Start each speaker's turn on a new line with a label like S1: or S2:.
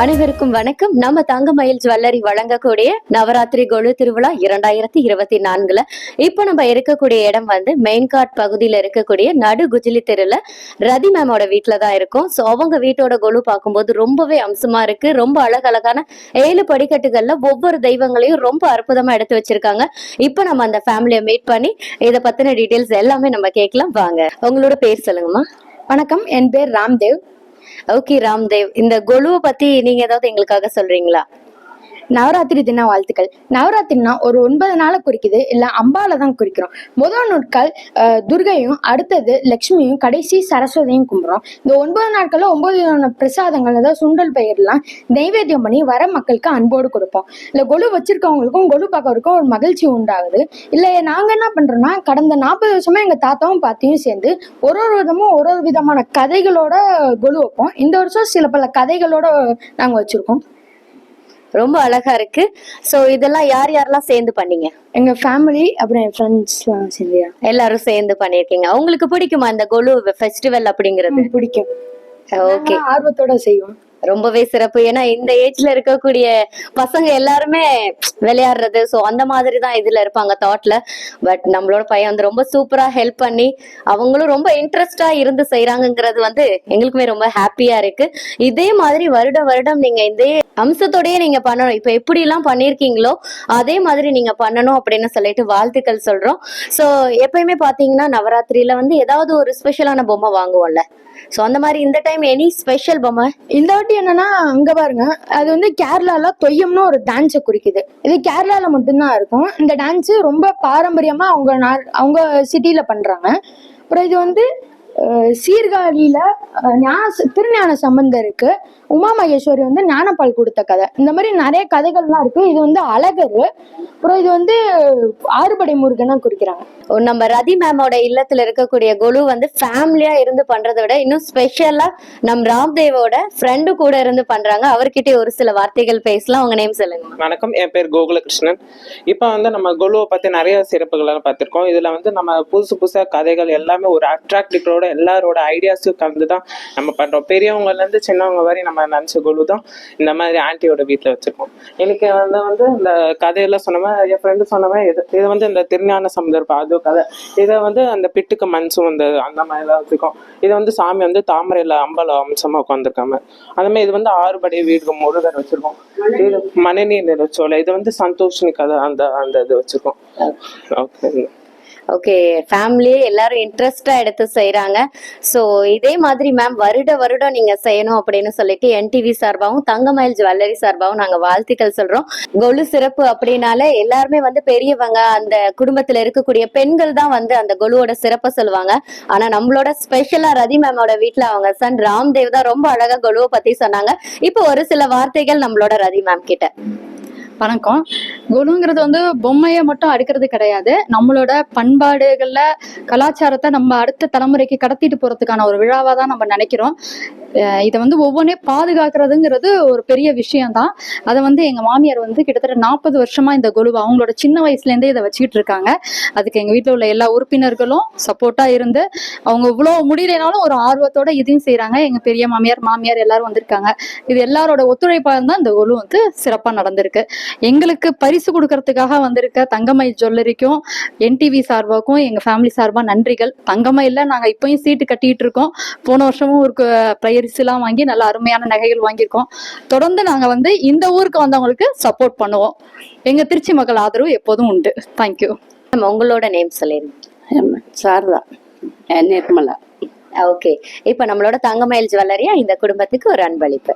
S1: அனைவருக்கும் வணக்கம். நம்ம தங்கமயில் ஜுவல்லரி வழங்கக்கூடிய நவராத்திரி கொழு திருவிழா இரண்டாயிரத்தி இருபத்தி நான்குல இப்போ நம்ம இருக்கக்கூடிய இடம் வந்து மெயின்காட் பகுதியில இருக்கக்கூடிய நடு குஜிலி தெருல ரதி மேமோட வீட்டில் தான் இருக்கும். ஸோ அவங்க வீட்டோட கொழு பார்க்கும்போது ரொம்பவே அம்சமா இருக்கு. ரொம்ப அழகழகான ஏழு படிக்கட்டுகள்ல ஒவ்வொரு தெய்வங்களையும் ரொம்ப அற்புதமா எடுத்து வச்சிருக்காங்க. இப்போ நம்ம அந்த ஃபேமிலியை மீட் பண்ணி இதை பத்தின டீட்டெயில்ஸ் எல்லாமே நம்ம கேட்கலாம். வாங்க. உங்களோட பேர் சொல்லுங்கம்மா.
S2: வணக்கம். என் பேர் ராம்தேவ்.
S1: ஓகே ராம்தேவ் இந்த கொலுவை பத்தி நீங்க ஏதாவது எங்களுக்காக சொல்றீங்களா?
S2: நவராத்திரி தின வாழ்த்துக்கள். நவராத்திரினா ஒரு ஒன்பது நாளை குறிக்குது இல்ல அம்பால தான் குறிக்கிறோம். முதல் நாட்கள் துர்கையும் அடுத்தது லக்ஷ்மியும் கடைசி சரஸ்வதியும் கும்பிடுறோம். இந்த ஒன்பது நாட்கள்ல ஒன்பது விதமான பிரசாதங்கள் அதாவது சுண்டல் பெயர்லாம் நைவேத்தியம் பண்ணி வர மக்களுக்கு அன்போடு கொடுப்போம். இல்ல கொலு வச்சிருக்கவங்களுக்கும் கொலு பார்க்கறதுக்கும் ஒரு மகிழ்ச்சி உண்டாகுது. இல்ல நாங்க என்ன பண்றோம்னா கடந்த நாற்பது வருஷமா எங்க தாத்தாவும் பாத்தியும் சேர்ந்து ஒரு ஒரு விதமும் ஒரு ஒரு விதமான கதைகளோட கொலு வைப்போம். இந்த வருஷம் சில பல கதைகளோட நாங்க வச்சிருக்கோம்.
S1: ரொம்ப அழகா இருக்கு. சோ இதெல்லாம் யார் யாரெல்லாம் சேர்ந்து பண்ணீங்க?
S2: எங்க ஃபேமிலி அப்புறம் என் ஃப்ரெண்ட்ஸ்லாம் சேர்ந்து
S1: எல்லாரும் சேர்ந்து பண்ணிருக்கீங்க உங்களுக்கு பிடிக்குமா இந்த கொலு ஃபெஸ்டிவல் அப்படிங்கிறது?
S2: பிடிக்கும்.
S1: ஓகே
S2: ஆர்வத்தோட செய்வோம்
S1: ரொம்பவே சிறப்பு. ஏன்னா இந்த ஏஜ்ல இருக்கக்கூடிய பசங்க எல்லாருமே விளையாடுறது. சோ அந்த மாதிரி தான் இதுல இருப்பாங்க தாட்ல பட் நம்மளோட பையன் வந்து ரொம்ப சூப்பரா ஹெல்ப் பண்ணி அவங்களும் ரொம்ப இன்ட்ரெஸ்டா இருந்து செய்யறாங்கங்கிறது வந்து எங்களுக்குமே ரொம்ப ஹாப்பியா இருக்கு. இதே மாதிரி வருட வருடம் நீங்க இதே அம்சத்தோடயே நீங்க பண்ணணும். இப்ப எப்படி எல்லாம் பண்ணிருக்கீங்களோ அதே மாதிரி நீங்க பண்ணணும் அப்படின்னு சொல்லிட்டு வாழ்த்துக்கள் சொல்றோம். சோ எப்பயுமே பாத்தீங்கன்னா நவராத்திரியில வந்து ஏதாவது ஒரு ஸ்பெஷலான பொம்மை வாங்குவோம்ல. சோ அந்த மாதிரி இந்த டைம் எனி ஸ்பெஷல் பொம்மை?
S2: இந்த வாட்டி என்னன்னா அங்க பாருங்க. அது வந்து கேரளால தொய்யம்னு ஒரு டான்ஸை குறிக்குது. இது கேரளால மட்டும்தான் இருக்கும். இந்த டான்ஸ் ரொம்ப பாரம்பரியமா அவங்க நா- அவங்க சிட்டில பண்றாங்க. அப்புறம் இது வந்து சீர்காழியில ஞான திருஞான சம்பந்தம் இருக்கு. உமா மகேஸ்வரி வந்து ஞானப்பால் கொடுத்த கதை. இந்த மாதிரி நிறைய கதைகள்லாம் இருக்கு. இது வந்து அழகர். அப்புறம் இது வந்து ஆறுபடை முருகனா குறிக்கிறாங்க.
S1: நம்ம ரதி மேமோட இல்லத்துல இருக்கக்கூடிய குழு வந்து ஃபேமிலியா இருந்து பண்றதை விட இன்னும் ஸ்பெஷலா நம் ராம்தேவோட ஃப்ரெண்டு கூட இருந்து பண்றாங்க. அவர்கிட்ட ஒரு சில வார்த்தைகள் பேசலாம். உங்க நேம் சொல்லுங்க.
S3: வணக்கம். என் பேர் கோகுலகிருஷ்ணன். இப்போ வந்து நம்ம குலுவை பற்றி நிறைய சிறப்புகளெல்லாம் பார்த்துருக்கோம். இதில் வந்து நம்ம புதுசு புதுசாக கதைகள் எல்லாமே ஒரு அட்ராக்டிவோட எல்லாரோட ஐடியாஸும் கலந்து தான் நம்ம பண்ணுறோம் பெரியவங்கலேருந்து சின்னவங்க வரை நம்ம நினச்ச குழு தான் இந்த மாதிரி ஆன்ட்டியோட வீட்டில் வச்சுருக்கோம் எனக்கு வந்து வந்து இந்த கதையெல்லாம் சொன்னவன் என் ஃப்ரெண்டு சொன்னவன் இது இது வந்து இந்த திருஞான சமுதர் அது கதை. இதை வந்து அந்த பிட்டுக்கு மனசும் அந்த அந்த மாதிரிலாம் வச்சுருக்கோம். இதை வந்து சாமி வந்து தாமரையில் அம்பல அம்சமாக உட்காந்துருக்காம அந்த மாதிரி இது வந்து ஆறுபடை வீடு முருகர் வச்சுருக்கோம். இது மணிநீர் நிலச்சோலை இது வந்து சந்தோஷினி கதை அந்த அந்த இது வச்சிருக்கோம். ஓகே
S1: ஓகே ஃபேமிலி எல்லாரும் இன்ட்ரெஸ்டாக எடுத்து செய்கிறாங்க சோ இதே மாதிரி மேம் வருட வருடம் நீங்க செய்யணும் அப்படின்னு சொல்லிட்டு என்டிவி சார்பாகவும் தங்கமயில் ஜுவல்லரி சார்பாகவும் நாங்க வாழ்த்துக்கள் சொல்றோம். கொலு சிறப்பு அப்படின்னாலே எல்லாருமே வந்து பெரியவங்க அந்த குடும்பத்துல இருக்கக்கூடிய பெண்கள் தான் வந்து அந்த கொலுவோட சிறப்பை சொல்லுவாங்க. ஆனா நம்மளோட ஸ்பெஷலாக ரதி மேமோட வீட்ல அவங்க சன் ராம்தேவ் தான் ரொம்ப அழகா கொலுவை பத்தி சொன்னாங்க. இப்போ ஒரு சில வார்த்தைகள் நம்மளோட ரதி மேம் கிட்ட.
S4: வணக்கம் குருங்கிறது வந்து பொம்மையை மட்டும் அடுக்கிறது கிடையாது. நம்மளோட பண்பாடுகளில் கலாச்சாரத்தை நம்ம அடுத்த தலைமுறைக்கு கடத்திட்டு போறதுக்கான ஒரு விழாவாக தான் நம்ம நினைக்கிறோம். இதை வந்து ஒவ்வொன்றையும் பாதுகாக்கிறதுங்கிறது ஒரு பெரிய விஷயம்தான். அதை வந்து எங்க மாமியார் வந்து கிட்டத்தட்ட நாற்பது வருஷமா இந்த குழுவை அவங்களோட சின்ன வயசுலேருந்தே இதை வச்சுக்கிட்டு இருக்காங்க. அதுக்கு எங்க வீட்டில் உள்ள எல்லா உறுப்பினர்களும் சப்போர்ட்டா இருந்து அவங்க இவ்வளோ முடியலைனாலும் ஒரு ஆர்வத்தோட இதையும் செய்கிறாங்க எங்க பெரிய மாமியார் மாமியார் எல்லாரும் வந்திருக்காங்க. இது எல்லாரோட ஒத்துழைப்பாக இருந்தால் இந்த குழு வந்து சிறப்பாக நடந்திருக்கு. எங்களுக்கு பரிசு கொடுக்கறதுக்காக வந்திருக்க தங்கமயில் ஜுவல்லரிக்கும் என்டிவி சார்பாக்கும் எங்க ஃபேமிலி சார்பா நன்றிகள். தங்கமயில நாங்க இப்பயும் சீட்டு கட்டிட்டு இருக்கோம். போன வருஷமும் ஒரு எல்லாம் வாங்கி நல்ல அருமையான நகைகள் வாங்கியிருக்கோம். தொடர்ந்து நாங்க வந்து இந்த ஊருக்கு வந்தவங்களுக்கு சப்போர்ட் பண்ணுவோம். எங்க திருச்சி மக்கள் ஆதரவு எப்போதும் உண்டு. தேங்க்யூ
S1: உங்களோட நேம் சொல்லிருங்க.
S5: சாரதா. நிர்மலா.
S1: ஓகே இப்போ நம்மளோட தங்கமயில் ஜுவல்லரியா? இந்த குடும்பத்துக்கு ஒரு அன்பளிப்பு.